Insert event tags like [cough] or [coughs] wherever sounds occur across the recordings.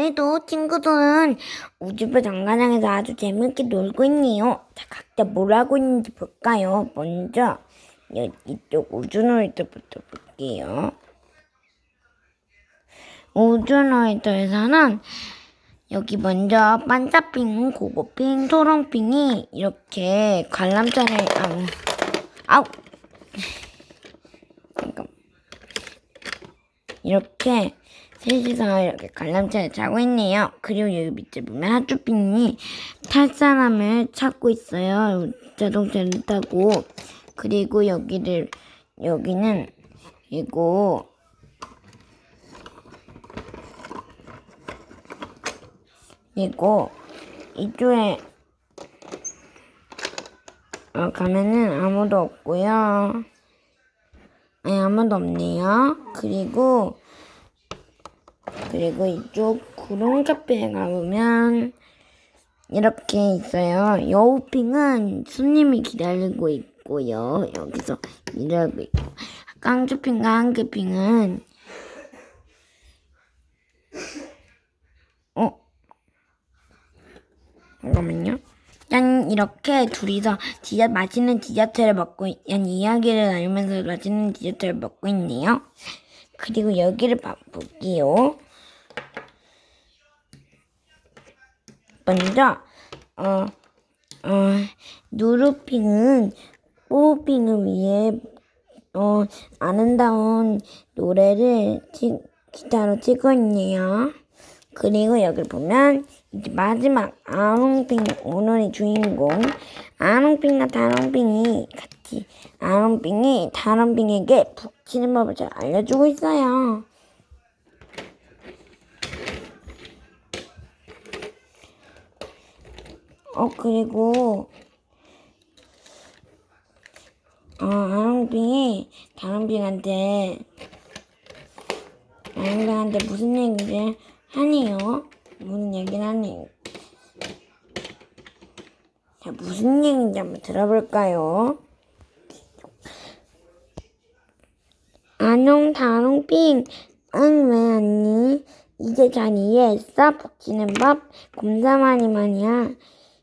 오늘도 친구들은 우주부 정거장에서 아주 재밌게 놀고 있네요. 자, 각자 뭘 하고 있는지 볼까요? 먼저 여- 이쪽 우주놀이터부터 볼게요. 우주놀이터에서는 여기 먼저 반짝핑, 고고핑, 초롱핑이 이렇게 관람차를 아우 아우 [laughs] 잠깐 이렇게 셋이서 이렇게 관람차를 타고 있네요. 그리고 여기 밑에 보면 하쭈핑이 탈 사람을 찾고 있어요. 자동차를 타고 그리고 여기를 여기는 이거 이거 이쪽에 어, 가면은 아무도 없고요. 아니 아무도 없네요. 그리고 그리고 이쪽 구름 카페에 가보면 이렇게 있어요. 여우핑은 손님이 기다리고 있고요. 여기서 일하고 있고 깡주핑과 한계핑은 어 잠깐만요. 짠 이렇게 둘이서 디저 맛있는 디저트를 먹고 있- yan 이야기를 나누면서 맛있는 디저트를 먹고 있네요. 그리고 여기를 봐- 볼게요. 먼저 어, 어, 누르핑은 뽀핑을 위해 어, 아름다운 노래를 치, 기타로 치고 있네요. 그리고 여기 보면 이제 마지막 아롱핑 오늘의 주인공 아롱핑과 다롱핑이 같이 아롱핑이 다롱핑에게 북치는 법을 잘 알려주고 있어요. 어 그리고 어 아롱핑이 다롱핑한테 아롱핑한테 무슨 얘기를 하네요. 무슨 얘기를 하네요. 자 무슨 얘기인지 한번 들어볼까요? 안녕 다롱핑 응왜 왔니? 이제 잘 이해했어? 법 곰사만이 말이야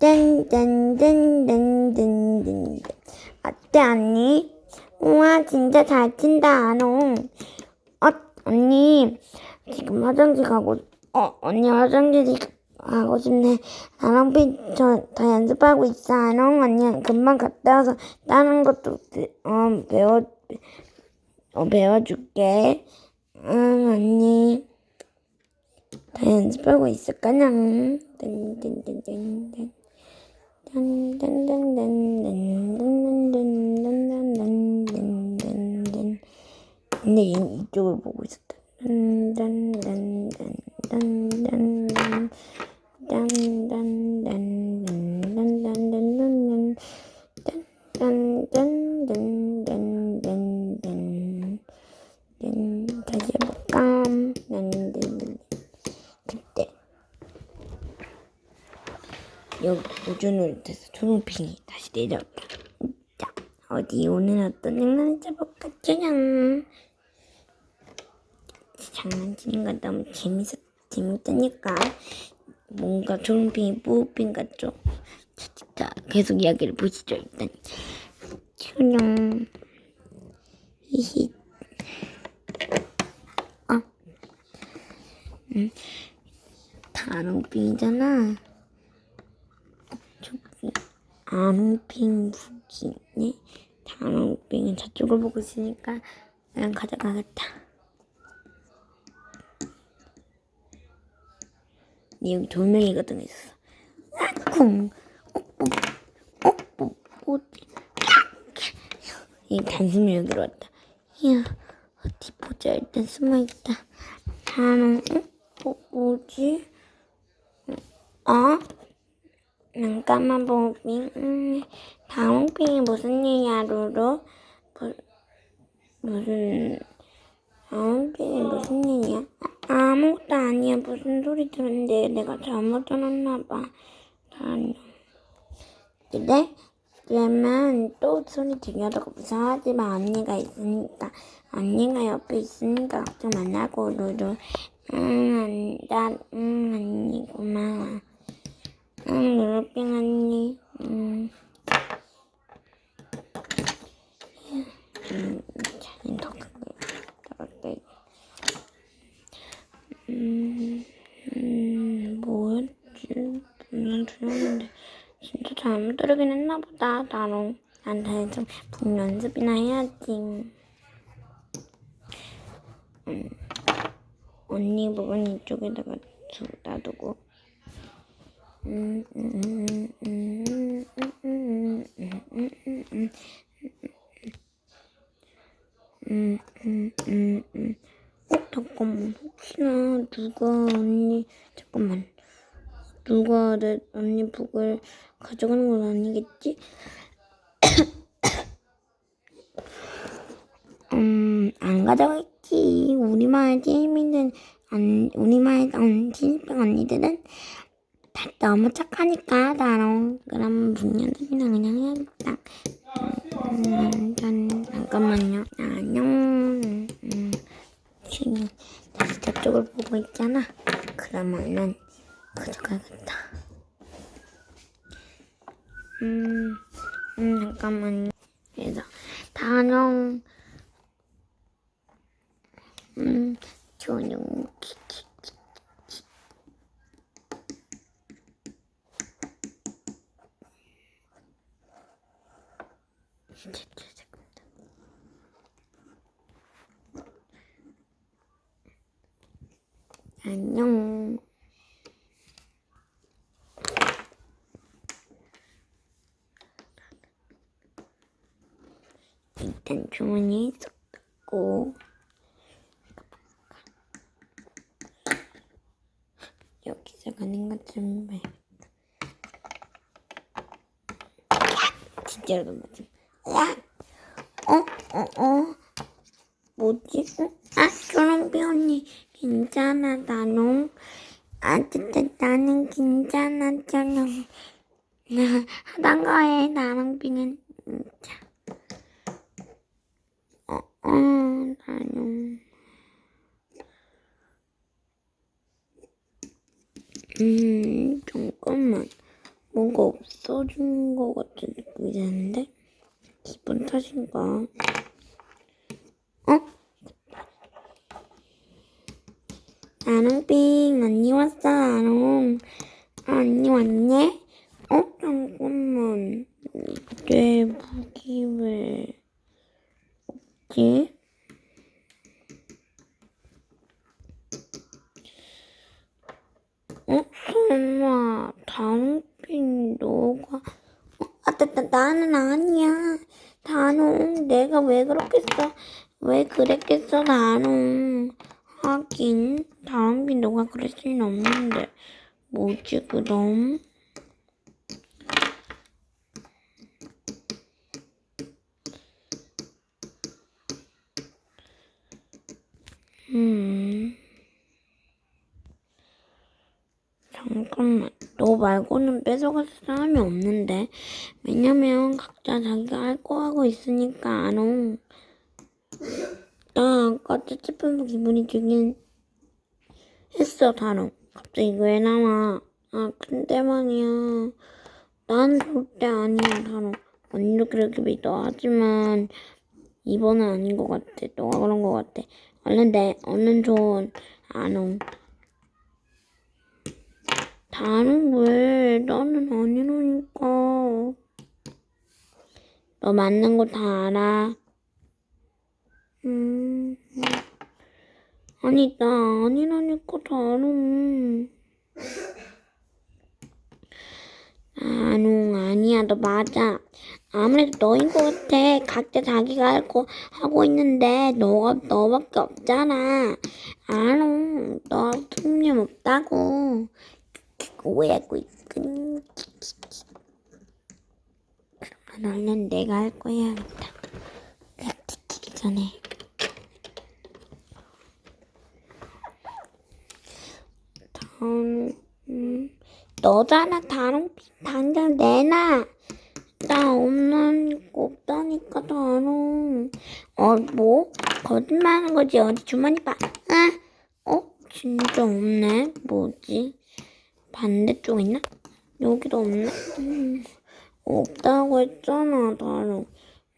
딴딴딴딴딴딴 어때 언니? 우와 진짜 잘 친다 아롱 어 언니 지금 화장실 가고 어 언니 화장실 가고 싶네. 아롱빛 저다 연습하고 있어 아롱 언니 금방 갔다 와서 다른 것도 배- 어 배워 어 배워줄게. 응 언니. 다 연습하고 있을 거냐? 땡땡땡땡땡 근데 얘 이쪽을 보고 있었다. 딴딴딴딴딴 여기 우주놀이터에서 초롱핑이 다시 내려왔다. 자, 어디 오늘 어떤 장난을 쳐볼까? 짜잔. 장난치는 거 너무 재밌었, 재밌다니까. 뭔가 초롱핑이 뽀핑 같죠? 자, 자, 계속 이야기를 보시죠, 일단. 초롱. 히히. 어. 음. 다롱핑이잖아. 저기 아롱핑 북이 있네. 다롱핑은 저쪽을 보고 있으니까 그냥 가져가겠다. 근데 여기 돌멩이가 또 있었어. 쿵, 옥복, 옥복, 뭐지? 이 단숨이 여기로 왔다. 이야, 어디 보자. 일단 숨어있다. 다롱, 응? 뭐, 뭐지? 어? 잠깐만 보빙 음, 다음 빙이 무슨 일이야 루루? 무, 무슨 다음 빙이 무슨 일이야? 아, 아무것도 아니야. 무슨 소리 들었는데 내가 잘못 들었나 봐. 다음 그래? 그러면 또 소리 들려도 무서워하지 마. 언니가 있으니까. 언니가 옆에 있으니까 걱정 안 하고 루루. 응, 나, 응, 언니 고마워 응, 루루빙 언니? 음. 음, 자긴 더 크게 더럽게 음, 음, 뭐였지? 분명 들었는데. 진짜 잘못 들으긴 했나 보다 나로 나한테 좀북 연습이나 해야지. 음, 언니 부분 이쪽에다가 두- 놔두고 어, 잠깐만. 혹시나 누가 언니, 잠깐만. 누가 내 언니 북을 가져가는 건 아니겠지? [coughs] 음, 안 가져갔지. 우리마을 찐이는, 안, 우리마을 언, 찐빵 언니들은 다 너무 착하니까, 나랑. 그럼 북년들이랑 그냥 해야겠다. 음, 전, 잠깐만요. 안녕. 음, 지금 다시 저쪽을 보고 있잖아. 그러면은 가져가야겠다. 음, 음, 잠깐만요. 그래서 단ong 음, 전용 키키. 안녕. 일단 주머니에 쏙 넣고 여기서 가는 것 좀 봐. 진짜로 맞아. 야, 어, 어, 어, 뭐지? 어? 아, 조롱비 언니, 괜찮아, 나는. 아, 진짜 나는 괜찮아, 저는. 나 하던 거에 나랑 비는 진짜. 어, 어, 나는. 음, 잠깐만. 없어진 것 같은 느낌이 드는데? 기분 탓인가? 어? 나롱빙, 언니 왔어, 나롱. 아, 언니 왔네? 어? 잠깐만. 내 무기 왜 없지? 어? 설마, 다 롱빙 너가 어, 아, 나, 나, 나는 아니야. 단홍, 내가 왜 그렇겠어? 왜 그랬겠어, 단홍. 하긴, 다롱빙 너가 그럴 수는 없는데. 뭐지, 그럼? 음. 잠깐만, 너 말고는 뺏어갈 사람이 없는데. 왜냐면 각자 자기가 할 거 하고 있으니까 안 오. 나 아까 찝찝해서 기분이 들긴 했어, 다롱. 갑자기 왜 나와? 아, 근데 말이야. 난 절대 아니야, 다롱. 언니도 그렇게 믿어. 하지만 이번은 아닌 것 같아. 너가 그런 것 같아. 얼른 내, 얼른 줘. 안 오. 다른 왜? 나는 아니라니까. 너 맞는 거 다 알아. 음. 아니, 나 아니라니까 다 알아. 아농 아니야 너 맞아 아무래도 너인 것 같아 각자 자기가 할 거 하고 있는데 너가 너밖에 없잖아 아농 너 틀림없다고 오해하고 있군 그럼 얼른 내가 할 거야. 딱 지키기 전에. 다음, 음, 너잖아, 다른 당장 내놔. 나 없는 거 없다니까, 다롱. 어, 뭐? 거짓말하는 거지. 어디 주머니 봐. 아, 어? 진짜 없네. 뭐지? 반대쪽 있나? 여기도 없네. 음, 없다고 했잖아, 다롱.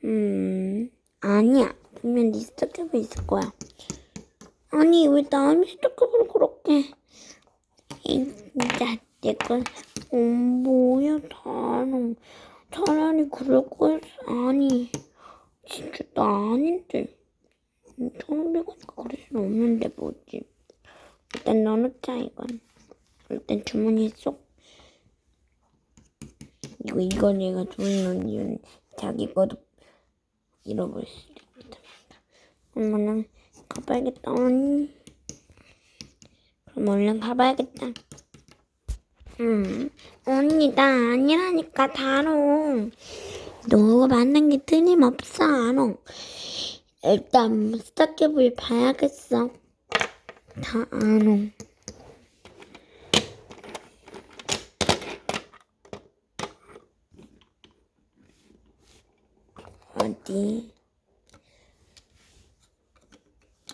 음, 아니야. 분명 네 스타캡에 있을 거야. 아니, 왜 남의 스타캡을 그렇게. 이, 진짜, 내건 어, 뭐야, 다롱. 차라리 그럴 거였어. 아니, 진짜 나 아닌데. 배우니까 그럴 순 없는데 뭐지. 일단 넣어놓자, 이건. 일단 주머니에 쏙. 이거, 이건 얘가 주머니 이유는 자기 거도 잃어버릴 수도 있다. 엄마는 가봐야겠다. 그럼 얼른 가봐야겠다. 음, 언니, 나 아니라니까, 다롱. 너가 만난 게 틀림없어, 아롱. 일단, 스타캡을 봐야겠어. 다, 아롱. 어디?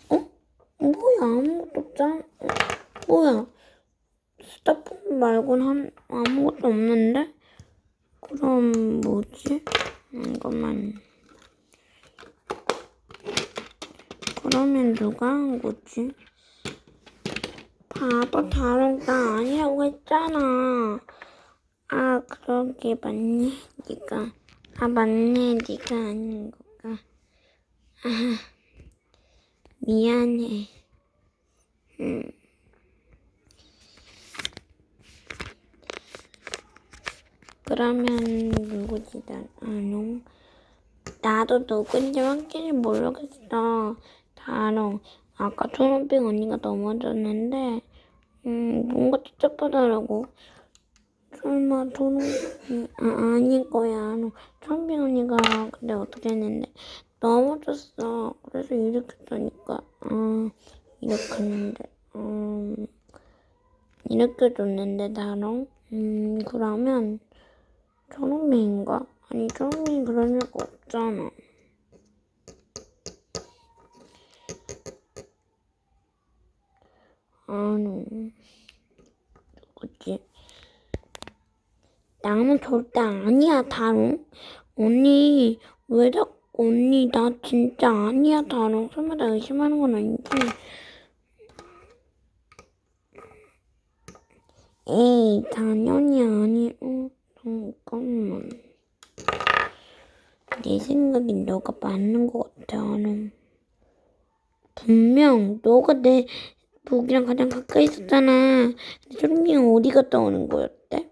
어? 뭐야, 아무것도 없잖아. 어, 뭐야? 스타폰 말곤 한, 아무것도 없는데? 그럼 뭐지? 이것만. 그러면 누가 한 거지? 봐봐, 다른 나 아니라고 했잖아. 아, 그러게 맞네, 네가. 아, 맞네, 네가 아닌 거가. 아, 미안해. 음. 그러면 누구지 나 아롱 나도 누군지 확실히 모르겠어 다롱 아까 초록빛 언니가 넘어졌는데 음 뭔가 찝찝하더라고 설마 초록빛 아 아닐 거야. 초록빛 언니가 근데 어떻게 했는데. 넘어졌어. 그래서 일으켰다니까. 아 일으켰는데. 음 이렇게 줬는데 다롱 음 그러면 초록맨인가? 아니 초록맨이 그럴 리가 없잖아. 아니 누구지? 나는 절대 아니야 다롱. 언니 왜 자꾸 언니 나 진짜 아니야 다롱. 설마 나 의심하는 건 아니지? 에이 당연히 아니. 어. 잠깐만. 내 생각엔 너가 맞는 것 같아, 아는. 분명 너가 내 목이랑 가장 가까이 있었잖아. 근데 초롱이가 어디 갔다 오는 거였대?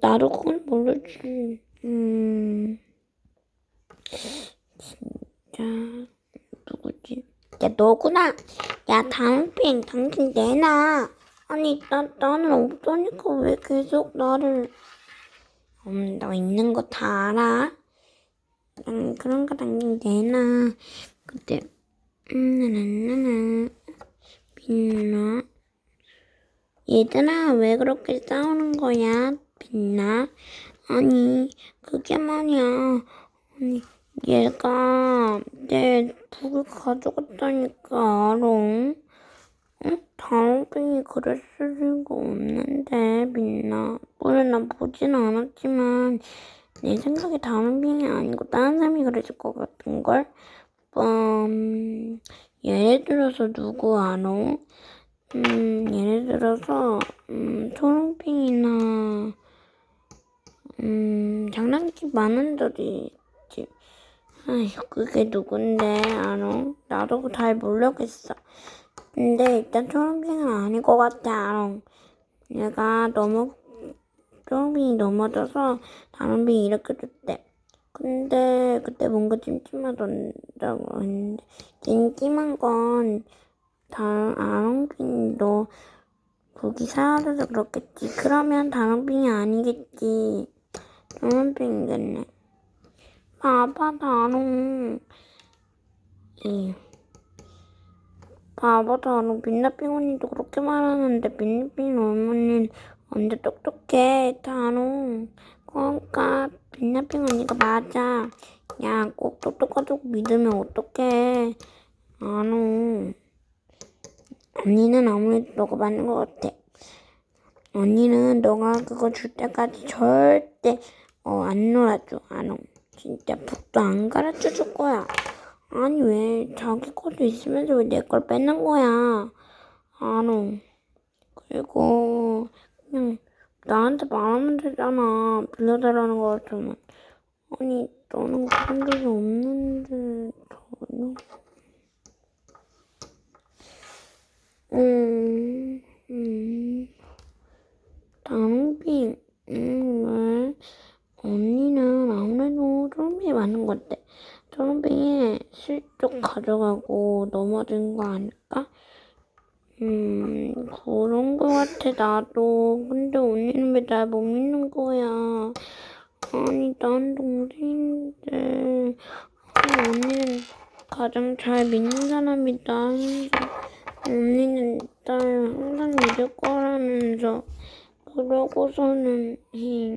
나도 그걸 모르지. 음. 진짜 누구지? 야 너구나. 야 다음 핑 당신 내놔. 아니 나 나는 없다니까 왜 계속 나를 음, 너 있는 거 다 알아? 음, 그런 거 당신 내놔. 그때, 음, 나나나나. 빛나. 얘들아, 왜 그렇게 싸우는 거야? 빛나. 아니, 그게 말이야. 아니, 얘가 내 북을 가져갔다니까, 알아. 응? 다음빙이 그랬을 리가 없는데, 빛나. 물론 난 보진 않았지만, 내 생각에 다음빙이 아니고 다른 사람이 그랬을 것 같은걸? 음, 예를 들어서 누구 알아? 음, 예를 들어서, 음, 초롱빙이나, 음, 장난기 많은 들이 있지. 아휴, 그게 누군데, 알아? 나도 잘 모르겠어. 근데 일단 초록빙은 아닐 것 같아, 아롱. 얘가 너무, 초록빙이 넘어져서 다른 빙이 이렇게 줬대. 근데 그때 뭔가 찜찜하던다고 했는데, 찜찜한 건 다른 아롱빙도 거기 사라져서 그렇겠지. 그러면 다른 빙이 아니겠지. 초록빙이겠네. 봐봐, 단호. 이. 봐봐, 단호. 민나핑 언니도 그렇게 말하는데, 민나핑 어머니는 언제 똑똑해, 단호. 그러니까, 민나핑 언니가 맞아. 야, 꼭 똑똑하다고 믿으면 어떡해. 단호. 언니는 아무래도 너가 맞는 것 같아. 언니는 너가 그거 줄 때까지 절대 어, 안 놀아줘. 안 오. 진짜 북도 안 가르쳐 줄 거야. 아니 왜 자기 것도 있으면서 왜 내걸 뺏는 거야? 안 오. 그리고 그냥 나한테 말하면 되잖아. 빌려달라는 거 같으면. 아니 너는 그런 적이 없는데 전혀. 음, 음. 다롱빙, 음, 왜? 언니는 아무래도 맞는 것 같아. 초롱빙이 실적 가져가고 넘어진 거 아닐까? 음, 그런 거 같아, 나도. 근데 언니는 왜 날 못 믿는 거야? 아니, 난 동생인데. 아니, 언니는 가장 잘 믿는 사람이다. 언니는 날 항상 믿을 거라면서. 그러고서는 힝.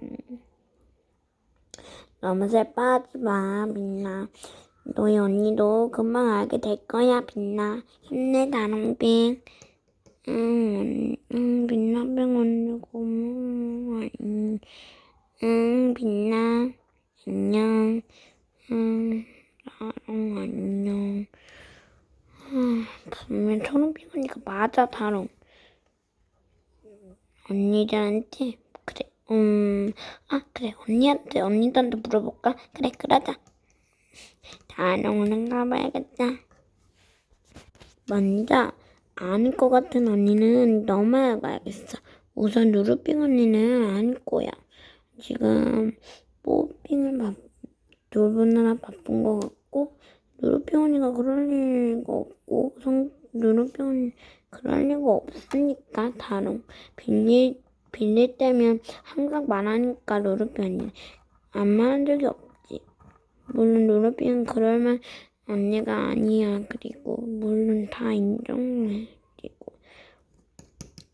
너무 살 빠지 마, 빛나. 너희 언니도 금방 알게 될 거야, 빛나. 힘내, 다롱빙. 응, 응, 빛나빙 언니 고마워. 응, 응, 빛나. 안녕. 응, 다롱 안녕. 아, 분명 초롱빙 언니가 맞아, 다롱. 언니들한테 음 아 그래. 언니한테 언니들한테 물어볼까? 그래 그러자. 다롱은 가봐야겠다. 먼저 아닐 것 같은 언니는 넘어야 가야겠어. 우선 누르빙 언니는 아닐 거야. 지금 뽀빙을 바, 돌보느라 바쁜 것 같고 누르빙 언니가 그럴 리가 없고 성 누르빙 언니 그럴 리가 없으니까 다롱 빌릴 빌릴 때면 항상 말하니까 루루피언니 안 말한 적이 없지. 물론 루루피는 그럴만 언니가 아니야. 그리고 물론 다 인정해. 그리고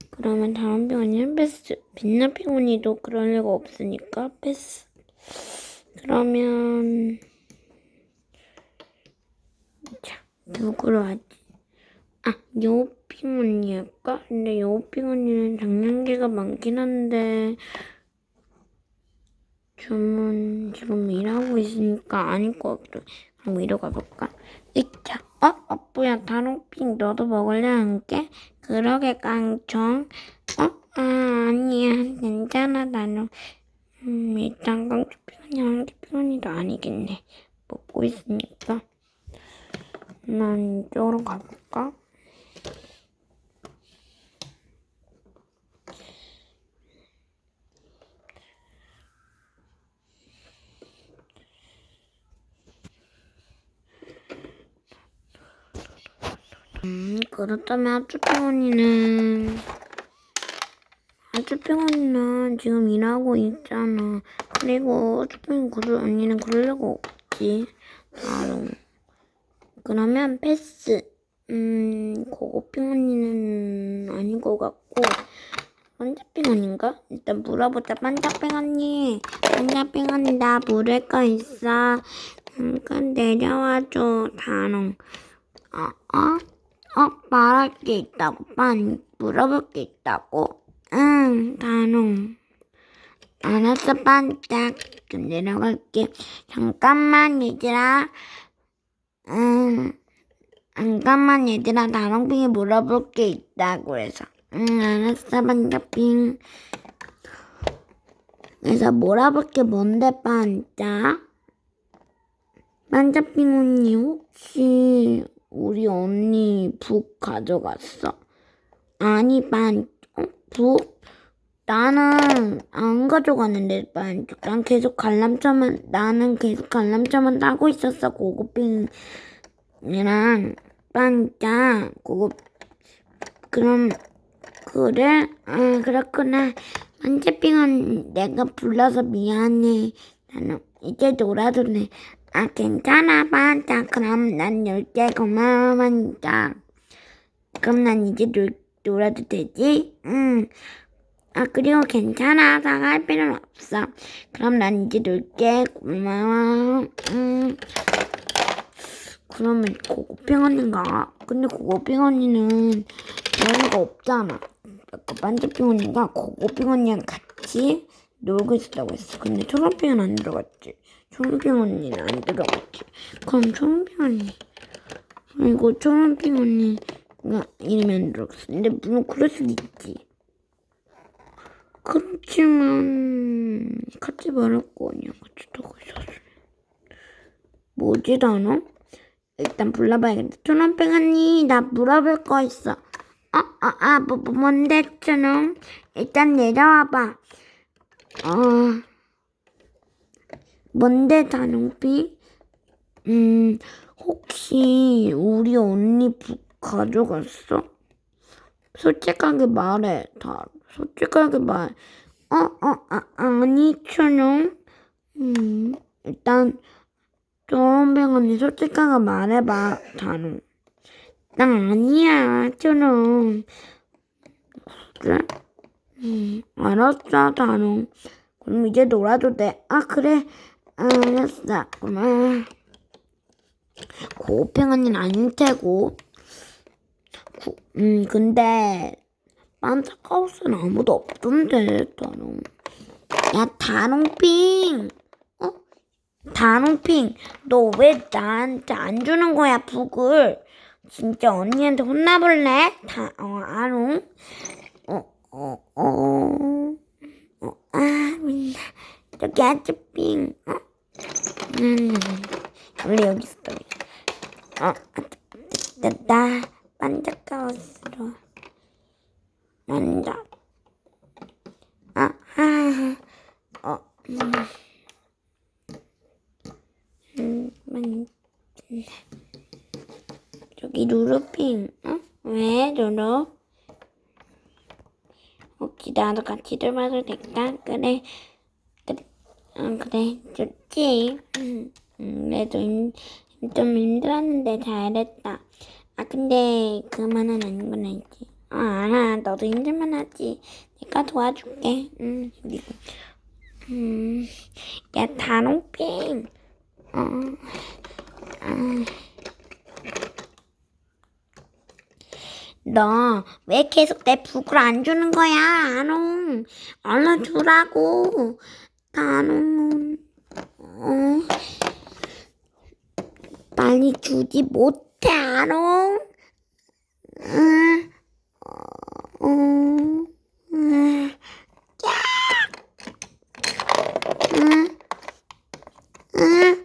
그러면 다음 병원이는 패스. 빛나핑 언니도 그럴 리가 없으니까 패스. 그러면 자 누구로 하지? 아, 여우핑 언니 할까? 근데 여우핑 언니는 장난기가 많긴 한데 주문 지금 일하고 있으니까 아닐 것 같아. 그럼 이리 가볼까? 이차. 어? 아뿌야 다롱핑 너도 먹을래 함께? 그러게 깡총. 어? 아 아니야 괜찮아 나는 음 일단 깡총핑 언니 한개핑 언니도 아니겠네. 먹고 있으니까 난 이쪽으로 가볼까? 음, 그렇다면 하쭈병 언니는 하쭈병 언니는 지금 일하고 있잖아. 그리고 하쭈병 그럴 언니는 그러려고 없지. 바로. 그러면 패스. 음, 고고병 언니는 아닌 것 같고 반짝병 언니인가? 일단 물어보자. 반짝병 언니. 반짝병 언니 나 물을 거 있어. 잠깐 내려와줘. 단ong. 어? 어? 어, 말할 게 있다고, 빤. 물어볼 게 있다고. 응, 단홍. 알았어, 반짝. 좀 내려갈게. 잠깐만, 얘들아. 응. 잠깐만, 얘들아. 단홍빙이 물어볼 게 있다고 해서. 응, 알았어, 반짝빙. 그래서 물어볼 게 뭔데, 반짝? 반짝빙 언니, 혹시 우리 언니 북 가져갔어? 아니, 반, 어? 북? 나는 안 가져갔는데, 반. 난 계속 관람차만, 나는 계속 관람차만 따고 있었어, 고급빙이랑. 반짝, 고급, 그럼, 그래? 아, 그렇구나. 반짝빙은 내가 불러서 미안해. 나는 이제 놀아도 돼. 아, 괜찮아, 반짝. 그럼 난 열게 고마워하니까. 그럼 난 이제 놀, 놀아도 되지? 응. 아, 그리고 괜찮아. 사과할 필요는 없어. 그럼 난 이제 놀게. 고마워. 응. 그러면 고고핑 언니가. 근데 고고핑 언니는 거 없잖아. 아까 반짝핑 언니가 고고핑 언니랑 같이 놀고 있었다고 했어. 근데 초록핑은 안 들어갔지. 초록핑 언니는 안 들어갔지. 그럼 초록핑 언니. 이거 초록핑 언니가 이름이 안 들어갔어. 근데 물론 그럴 수도 있지. 그렇지만 같이 말할 거 아니야. 같이 타고 있었으면. 뭐지 나는? 일단 불러봐야겠다. 초록핑 언니 나 물어볼 거 있어. 어, 어, 아, 뭐, 뭐, 뭔데, 초록? 일단 내려와봐. 어, 뭔데, 단홍빛? 음, 혹시 우리 언니 북 가져갔어? 솔직하게 말해, 다. 솔직하게 말. 어, 어, 아, 아니, 춘용. 음, 일단, 조은병 언니 솔직하게 말해봐, 단홍. 나 아니야, 춘용. 그래? 음, 알았어, 단홍. 그럼 이제 놀아도 돼. 아, 그래. 아, 알았어. 고팽 언니는 아닐 테고. 구- 음, 근데, 반짝하우스는 아무도 없던데, 단홍. 야, 단홍핑! 어? 단홍핑, 너 왜 나한테 안 주는 거야, 북을? 진짜 언니한테 혼나볼래? 다, 어, 아롱? 어, 어, 어. 어, 아, 민나. 저기 아츠핑. 어? 음, 원래 여기 있어. 어, 나, 나 반짝하우스로. 만져. 아, 아, 어, 음. 음, 만, 저기 루루핑, 어? 왜, 루루? 혹시 나도 같이 들어봐도 될까? 그래, 어, 그래, 좋지. 그래도 힘, 좀 힘들었는데 잘했다. 아, 근데 그만은 아닌 건 알지? 아, 알아. 너도 힘들만 하지. 내가 도와줄게. 음, 그리고, 음, 야, 단홍핑. 어, 아. 너왜 계속 내 북을 안 주는 거야, 아농? 얼른 주라고. 아농, 어, 빨리 주지 못해. 응, 어, 응, 응, 야, 응, 응.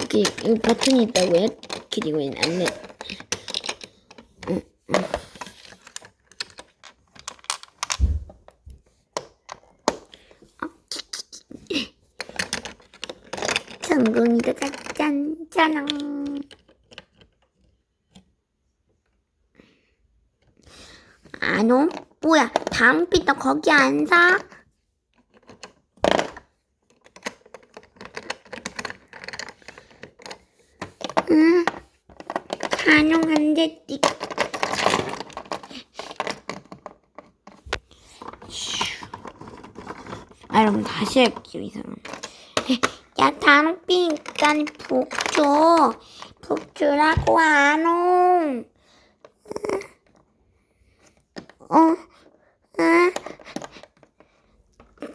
여기, 여기 버튼이 있다고요? 그리고 안내. 성공이다 짠 짜랑 아노 뭐야 다음 빛도 거기 안 사? 응 찬용한데 찍 아, 여러분 다시 할게요 이 사람. 야 단홍빛 일단 북 줘. 북 주라고 안 옹. 어? 응?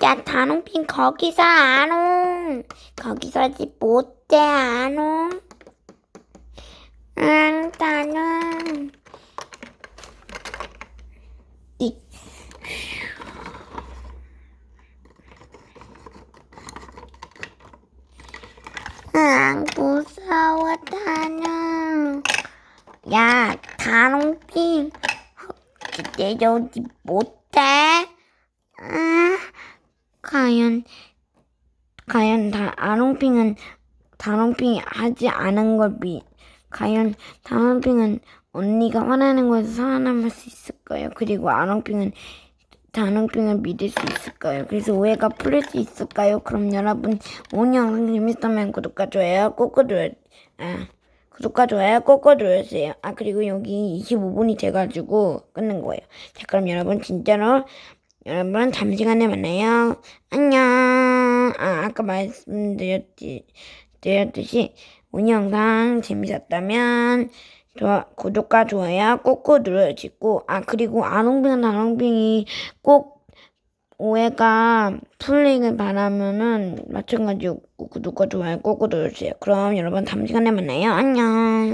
야 단홍빛 거기서 안 옹. 거기서지 못해 안옹. 응 단홍. 응, 무서워, 다녀. 야, 다롱핑. 내려오지 못해? 아, 과연, 과연 다, 아롱핑은 다롱핑이 하지 않은 걸 미, 과연 다롱핑은 언니가 화나는 거에서 살아남을 수 있을까요? 그리고 아롱핑은 단원빙을 믿을 수 있을까요? 그래서 오해가 풀릴 수 있을까요? 그럼 여러분 오늘 영상 재밌으면 구독과 좋아요 꼭꼭 눌러 아 구독과 좋아요 꼭꼭 눌러주세요. 아 그리고 여기 25분이 돼가지고 끊는 거예요. 자 그럼 여러분 진짜로 여러분 잠시간에 만나요. 안녕. 아 아까 말씀드렸지 드렸듯이 오늘 영상 재밌었다면 좋아, 구독과 좋아요 꼭꼭 눌러주시고 아 그리고 아롱빙 다롱빙이 꼭 오해가 풀리길 바라면은 마찬가지로 구독과 좋아요 꼭꼭 눌러주세요. 그럼 여러분 다음 시간에 만나요. 안녕.